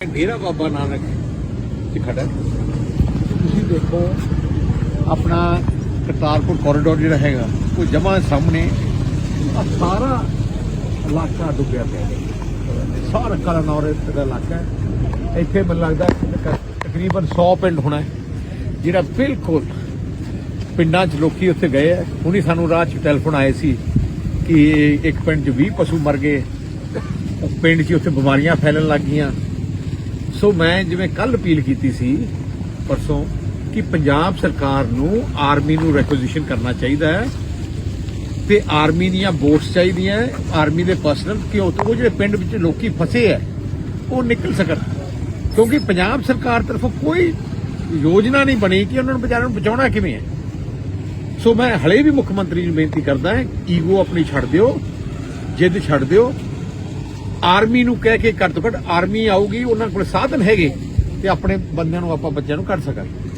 ਡੇਰਾ ਬਾਬਾ ਨਾਨਕ ਚ ਖੜਾ ਤੁਸੀਂ ਦੇਖੋ ਆਪਣਾ ਕਰਤਾਰਪੁਰ ਕੋਰੀਡੋਰ ਜਿਹੜਾ ਹੈਗਾ ਉਹ ਜਮਾ ਸਾਹਮਣੇ ਆ ਸਾਰਾ ਇਲਾਕਾ ਡੁੱਬਿਆ ਪਿਆ ਹੈ। ਸਾਰਾ ਕਲਨੌਰ ਦਾ ਇਲਾਕਾ ਹੈ। ਇੱਥੇ ਮੈਨੂੰ ਲੱਗਦਾ ਤਕ- ਤਕਰੀਬਨ 100 ਪਿੰਡ ਹੋਣਾ ਹੈ, ਜਿਹੜਾ ਬਿਲਕੁਲ ਪਿੰਡਾਂ 'ਚ ਲੋਕੀ ਉੱਥੇ ਗਏ ਆ ਹੁਣੀ ਸਾਨੂੰ ਰਾਹ 'ਚ ਟੈਲੀਫੋਨ ਆਏ ਸੀ ਕਿ ਇੱਕ ਪਿੰਡ 'ਚ 20 ਪਸ਼ੂ ਮਰ ਗਏ। ਉਹ ਪਿੰਡ 'ਚ ਉੱਥੇ ਬਿਮਾਰੀਆਂ ਫੈਲਣ ਲੱਗ ਗਈਆਂ। ਸੋ ਮੈਂ ਜਿਵੇਂ ਕੱਲ ਅਪੀਲ ਕੀਤੀ ਸੀ ਪਰਸੋਂ ਕਿ ਪੰਜਾਬ ਸਰਕਾਰ ਨੂੰ ਆਰਮੀ ਨੂੰ ਰੈਕੁਜੀਸ਼ਨ ਕਰਨਾ ਚਾਹੀਦਾ ਹੈ ਤੇ ਆਰਮੀ ਦੀਆਂ ਬੋਟਸ ਚਾਹੀਦੀਆਂ ਆਰਮੀ ਦੇ ਪਰਸਨਲ ਕਿ ਉਹ ਜਿਹੜੇ ਪਿੰਡ ਵਿੱਚ ਲੋਕੀ ਫਸੇ ਹੈ, ਉਹ ਨਿਕਲ ਸਕਣ। ਕਿਉਂਕਿ ਪੰਜਾਬ ਸਰਕਾਰ ਤਰਫੋਂ ਕੋਈ ਯੋਜਨਾ ਨਹੀਂ ਬਣੀ ਕਿ ਉਹਨਾਂ ਨੂੰ ਵਿਚਾਰਿਆਂ ਨੂੰ ਬਚਾਉਣਾ ਕਿਵੇਂ ਹੈ। ਸੋ ਮੈਂ ਹਲੇ ਵੀ ਮੁੱਖ ਮੰਤਰੀ ਨੂੰ ਬੇਨਤੀ ਕਰਦਾ ਹਾਂ ਈਗੋ ਆਪਣੀ ਛੱਡ ਦਿਓ, ਜਿੱਦ ਛੱਡ ਦਿਓ ਆਰਮੀ ਨੂੰ ਕਹਿ ਕੇ ਘੱਟ ਤੋਂ ਘੱਟ ਆਰਮੀ ਆਊਗੀ, ਉਹਨਾਂ ਕੋਲ ਸਾਧਨ ਹੈਗੇ ਤੇ ਆਪਣੇ ਬੰਦਿਆਂ ਨੂੰ ਆਪਾਂ ਬੱਚਿਆਂ ਨੂੰ ਕੱਢ ਸਕਾਂਗੇ।